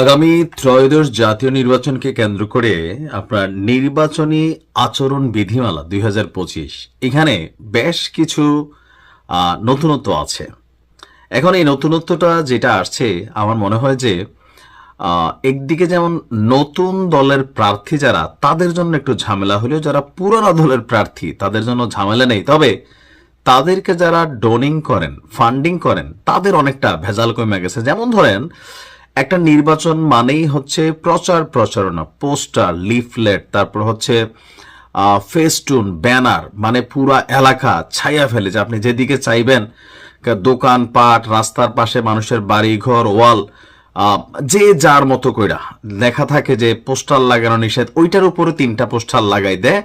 আগামী ত্রয়োদশ জাতীয় নির্বাচনকে কেন্দ্র করে আপনার নির্বাচনী আচরণ বিধিমালা দুই হাজার পঁচিশ, এখানে বেশ কিছু নতুনত্ব আছে। এখন এই নতুনত্বটা যেটা আসছে, আমার মনে হয় যে একদিকে যেমন নতুন দলের প্রার্থী যারা, তাদের জন্য একটু ঝামেলা হলেও যারা পুরনো দলের প্রার্থী, তাদের জন্য ঝামেলা নেই। তবে তাদেরকে যারা ডোনিং করেন ফান্ডিং করেন, তাদের অনেকটা ভেজাল কমে গেছে। যেমন ধরেন একটা নির্বাচন মানেই হচ্ছে প্রচার প্রচারণা, পোস্টার, লিফলেট, তারপর হচ্ছে ফেস্টুন, ব্যানার মানে পুরা এলাকা ছায়া ফেলে যে আপনি যেদিকে চাইবেন, কা- দোকানপাট, রাস্তার পাশে মানুষের বাড়ি ঘর ওয়াল যে যার মতো কইরা। লেখা থাকে যে পোস্টার লাগানো নিষেধ, ওইটার উপরে তিনটা পোস্টার লাগাই দেয়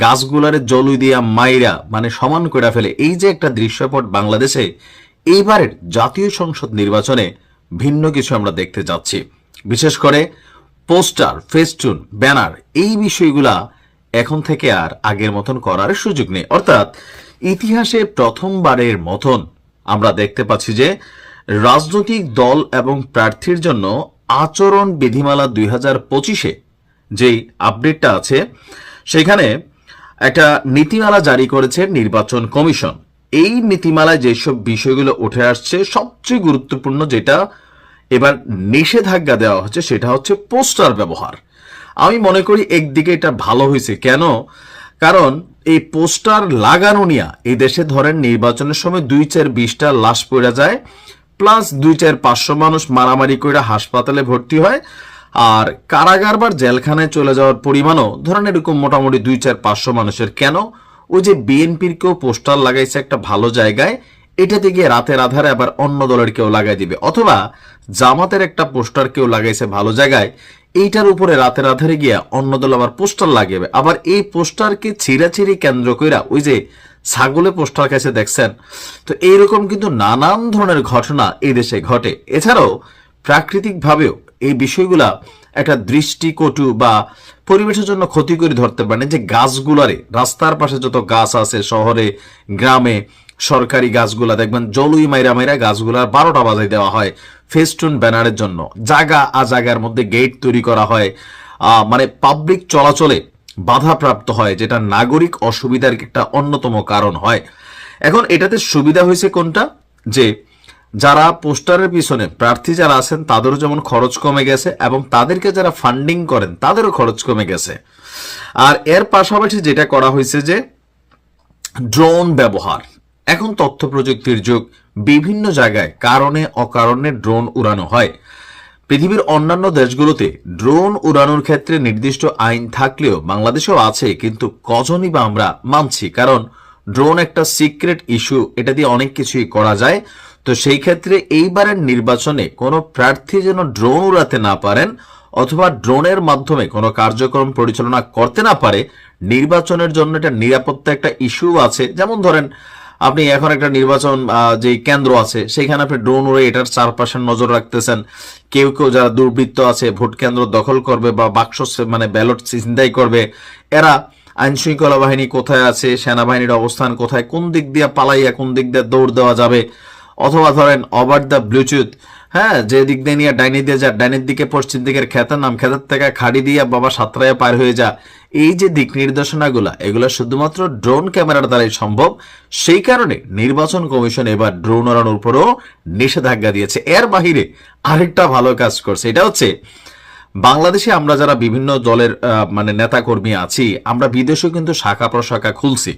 গাছগুলারে জলুই দিয়া মাইরা মানে সমান কইরা ফেলে। এই যে একটা দৃশ্যপট বাংলাদেশে, এইবারের জাতীয় সংসদ নির্বাচনে ভিন্ন কিছু আমরা দেখতে যাচ্ছি। বিশেষ করে পোস্টার, ফেস্টুন, ব্যানার, এই বিষয়গুলা এখন থেকে আর আগের মতন করার সুযোগ নেই। অর্থাৎ ইতিহাসে প্রথমবারের মতন আমরা দেখতে পাচ্ছি যে রাজনৈতিক দল এবং প্রার্থীর জন্য আচরণ বিধিমালা দুই হাজার পঁচিশে যেই আপডেটটা আছে, সেখানে একটা নীতিমালা জারি করেছে নির্বাচন কমিশন। এই নীতিমালায় যেসব বিষয়গুলো উঠে আসছে, সবচেয়ে গুরুত্বপূর্ণ যেটা এবার নিষেধাজ্ঞা দেওয়া হচ্ছে, সেটা হচ্ছে পোস্টার ব্যবহার। আমি মনে করি একদিকে এটা ভালো হয়েছে। কেন? কারণ এই পোস্টার লাগানো নিয়া এই দেশে ধরেন নির্বাচনের সময় দুই চার বিশটা লাশ পড়ে যায়, প্লাস দুই চার পাঁচশো মানুষ মারামারি করে হাসপাতালে ভর্তি হয়, আর কারাগার বা জেলখানায় চলে যাওয়ার পরিমাণও ধরেন এরকম মোটামুটি দুই চার পাঁচশো মানুষের। কেন? ওই যে বিএনপির কেউ পোস্টার লাগাইছে একটা ভালো জায়গায় এটাতে গিয়ে রাতের আধারে আবার অন্য দলের কেউ লাগাই দিবে। অথবা জামাতের একটা পোস্টার কেউ লাগাইছে ভালো জায়গায়, এইটার উপরে রাতের আধারে গিয়া অন্য দল আবার পোস্টার লাগাবে আবার এই পোস্টারকে ছিঁড়াছিঁড়ি কেন্দ্র কইরা ওই যে ছাগলে পোস্টার কাছে দেখছেন, তো এইরকম কিন্তু নানান ধরনের ঘটনা এই দেশে ঘটে। এছাড়াও প্রাকৃতিকভাবেও এই বিষয়গুলা একটা দৃষ্টিকটু বা পরিবেশের জন্য ক্ষতি করে ধরতে পারে যে গাছগুলারে, রাস্তার পাশে যত গাছ আছে শহরে, গ্রামে সরকারি গাছগুলা, দেখবেন জলুই মাইরা মাইরা গাছগুলার বারোটা বাজাই দেওয়া হয় ফেস্টুন ব্যানারের জন্য। জায়গা আজাগার মধ্যে গেট তৈরি করা হয়। মানে পাবলিক চলাচলে বাধাপ্রাপ্ত হয়, যেটা নাগরিক অসুবিধার একটা অন্যতম কারণ হয়। এখন এটাতে সুবিধা হয়েছে কোনটা? যে যারা পোস্টারের পিছনে প্রার্থী যারা আছেন, তাদেরও যেমন খরচ কমে গেছে এবং তাদেরকে যারা ফান্ডিং করেন, তাদেরও খরচ কমে গেছে। আর এর পাশাপাশি যেটা করা হয়েছে যে ড্রোন ব্যবহার। এখন তথ্য প্রযুক্তির যুগ। বিভিন্ন জায়গায় কারণে অকারণে ড্রোন উড়ানো হয়। পৃথিবীর অন্যান্য দেশগুলোতে ড্রোন উড়ানোর ক্ষেত্রে নির্দিষ্ট আইন থাকলেও বাংলাদেশেও আছে, কিন্তু কজনই বা আমরা মানছি? কারণ ড্রোন একটা সিক্রেট ইস্যু, এটা দিয়ে অনেক কিছুই করা যায়। তো সেই ক্ষেত্রে এইবারের নির্বাচনে কোনো প্রার্থী যেন ড্রোন উড়াতে না পারেন অথবা ড্রোনের মাধ্যমে কোনো কার্যক্রম পরিচালনা করতে না পারে, নির্বাচনের জন্য এটা নিরাপত্তা একটা ইস্যু আছে। যেমন ধরেন আপনি এখন একটা নির্বাচন যে কেন্দ্র আছে, সেখানে আপনি ড্রোন উড়ে এটার চারপাশে নজর রাখতেছেন। কেউ কেউ যারা দুর্বৃত্ত আছে, ভোট কেন্দ্র দখল করবে বা বাক্স মানে ব্যালট চিন্তাই করবে, এরা আইন শৃঙ্খলা বাহিনী কোথায় আছে, সেনাবাহিনীর অবস্থান কোথায়, কোন দিক দিয়ে পালাইয়া কোন দিক দিয়ে দৌড় দেওয়া যাবে? অথবা ধরেন ওভার দ্য ব্লুটুথ হ্যাঁ যে দিক দিয়ে নিয়ে ডাইনি দিয়ে যা, ডাইনের দিকে পশ্চিম দিকের খেতের নাম খেতের থেকে খাড়ি দিয়ে বাবা সাতরায় পার হয়ে যা। এই যে দিক নির্দেশনাগুলা, এগুলো শুধুমাত্র ড্রোন ক্যামেরার দ্বারাই সম্ভব। সেই কারণে নির্বাচন কমিশন এবার ড্রোন ওড়ানোর উপরও নিষেধাজ্ঞা দিয়েছে। এর বাহিরে আরেকটা ভালো কাজ করছে, এটা হচ্ছে বাংলাদেশে আমরা যারা বিভিন্ন দলের মানে নেতা কর্মী আছি, আমরা বিদেশেও কিন্তু শাখা প্রশাখা খুলছি।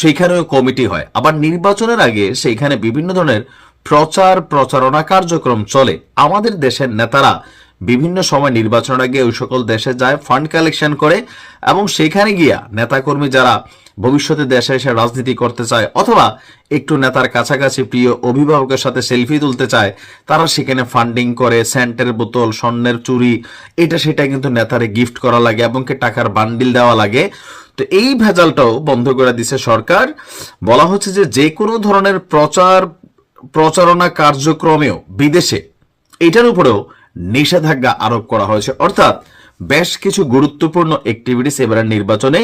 সেইখানেও কমিটি হয়। আবার নির্বাচনের আগে সেইখানে বিভিন্ন ধরনের প্রচার, প্রচারণা কার্যক্রম চলে। আমাদের দেশের নেতারা বিভিন্ন সময় নির্বাচনের আগে ওই সকল দেশে যায় ফান্ড কালেকশন করে এবং সেখানে গিয়া নেতাকর্মী যারা ভবিষ্যতে দেশে এসে রাজনীতি করতে চায় অথবা একটু নেতার কাছাকাছি প্রিয় অভিভাবকের সাথে সেলফি তুলতে চায়, তারা সেখানে ফান্ডিং করে স্যান্টের বোতল, স্বর্ণের চুরি, এটা সেটা কিন্তু নেতারে গিফট করা লাগে এবং টাকার বান্ডিল দেওয়া লাগে। তো এই ভেজালটাও বন্ধ করে দিছে সরকার। বলা হচ্ছে যে যে কোনো ধরনের প্রচার প্রচারণা কার্যক্রমেও বিদেশে, এটার উপরেও নিষেধাজ্ঞা আরোপ করা হয়েছে। অর্থাৎ, বেশ কিছু গুরুত্বপূর্ণ অ্যাক্টিভিটিস এবারের নির্বাচনে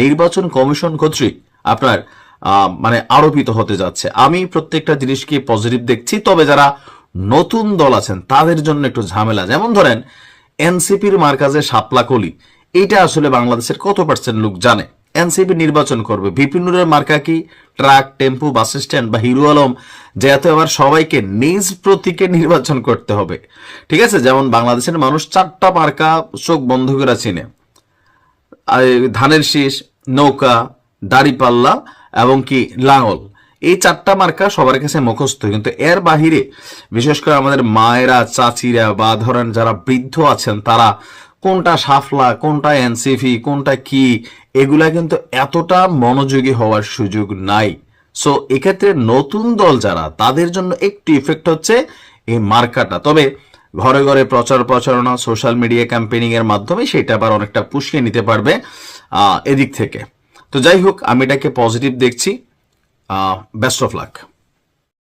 নির্বাচন কমিশন কর্তৃক আপনার মানে আরোপিত হতে যাচ্ছে। আমি প্রত্যেকটা জিনিসকে পজিটিভ দেখছি, তবে যারা নতুন দল আছেন, তাদের জন্য একটু ঝামেলা। যেমন ধরেন, এনসিপির মার্কাজে শাপলাকলি এইটা আসলে বাংলাদেশের কত পার্সেন্ট লোক জানে? এনসিপি নির্বাচন করবে। বিপিনুরের মার্কা কি? ট্রাক, টেম্পু, বাস স্ট্যান্ড বা হিরো আলম যেহেতু আবার সবাইকে নিজ প্রতীকে নির্বাচন করতে হবে। ঠিক আছে? যেমন বাংলাদেশের মানুষ চারটা মার্কা চোখ বন্ধ করে চিনে। ধানের শীষ, নৌকা দাড়িপাল্লা এবং কি লাঙল। এই চারটা মার্কা সবার কাছে মুখস্থ। কিন্তু এর বাহিরে বিশেষ করে আমাদের মায়েরা, চাচিরা বা ধরেন যারা বৃদ্ধ আছেন তারা কোনটা সাফলা, কোনটা এনসিপি কোনটা কি, এগুলা কিন্তু এতটা মনোযোগী হওয়ার সুযোগ নাই। সো এক্ষেত্রে নতুন দল যারা, তাদের জন্য একটু ইফেক্ট হচ্ছে এই মার্কাটা। তবে ঘরে ঘরে প্রচার প্রচারণা সোশ্যাল মিডিয়া ক্যাম্পেইনিং এর মাধ্যমে সেটা আবার অনেকটা পুষিয়ে নিতে পারবে এদিক থেকে। তো যাই হোক, আমি এটাকে পজিটিভ দেখছি। Best of luck